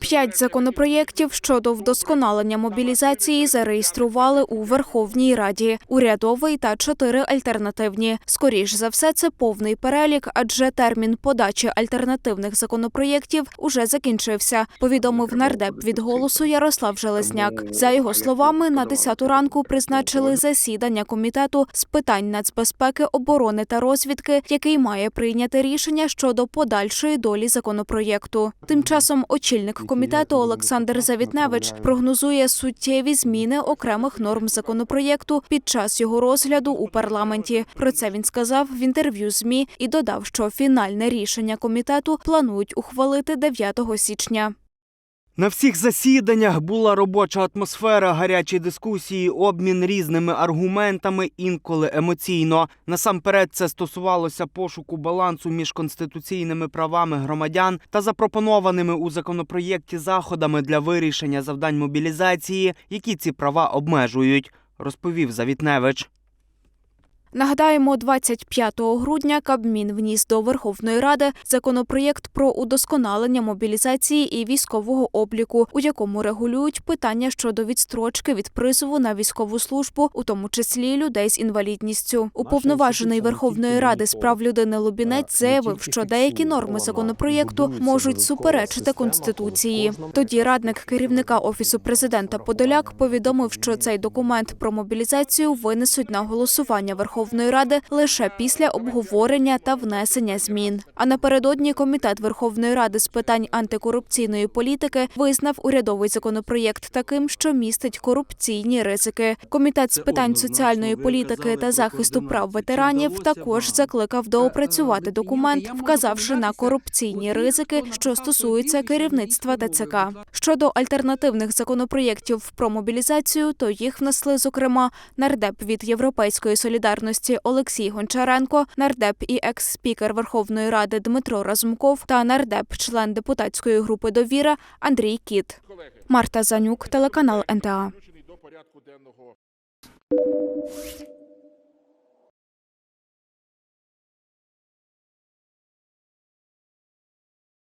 П'ять законопроєктів щодо вдосконалення мобілізації зареєстрували у Верховній Раді. Урядовий та чотири альтернативні. Скоріш за все, це повний перелік, адже термін подачі альтернативних законопроєктів уже закінчився. Повідомив нардеп від голосу Ярослав Железняк. За його словами, на 10 ранку призначили засідання комітету з питань нацбезпеки, оборони та розвідки, який має прийняти рішення щодо подальшої долі законопроєкту. Тим часом очільник комітету Олександр Завітневич прогнозує суттєві зміни окремих норм законопроєкту під час його розгляду у парламенті. Про це він сказав в інтерв'ю ЗМІ і додав, що фінальне рішення комітету планують ухвалити 9 січня. На всіх засіданнях була робоча атмосфера, гарячі дискусії, обмін різними аргументами, інколи емоційно. Насамперед, це стосувалося пошуку балансу між конституційними правами громадян та запропонованими у законопроєкті заходами для вирішення завдань мобілізації, які ці права обмежують, розповів Завітневич. Нагадаємо, 25 грудня Кабмін вніс до Верховної Ради законопроєкт про удосконалення мобілізації і військового обліку, у якому регулюють питання щодо відстрочки від призову на військову службу, у тому числі людей з інвалідністю. Уповноважений Верховної Ради з прав людини Лубінець заявив, що деякі норми законопроєкту можуть суперечити конституції. Тоді радник керівника офісу президента Подоляк повідомив, що цей документ про мобілізацію винесуть на голосування Верховної Ради лише після обговорення та внесення змін. А напередодні комітет Верховної Ради з питань антикорупційної політики визнав урядовий законопроєкт таким, що містить корупційні ризики. Комітет з питань соціальної політики та захисту прав ветеранів також закликав доопрацювати документ, вказавши на корупційні ризики, що стосуються керівництва ТЦК. Щодо альтернативних законопроєктів про мобілізацію, то їх внесли зокрема нардеп від Європейської солідарності Олексій Гончаренко, нардеп і екс-спікер Верховної Ради Дмитро Разумков та нардеп, член депутатської групи Довіра Андрій Кіт. Марта Занюк, телеканал НТА.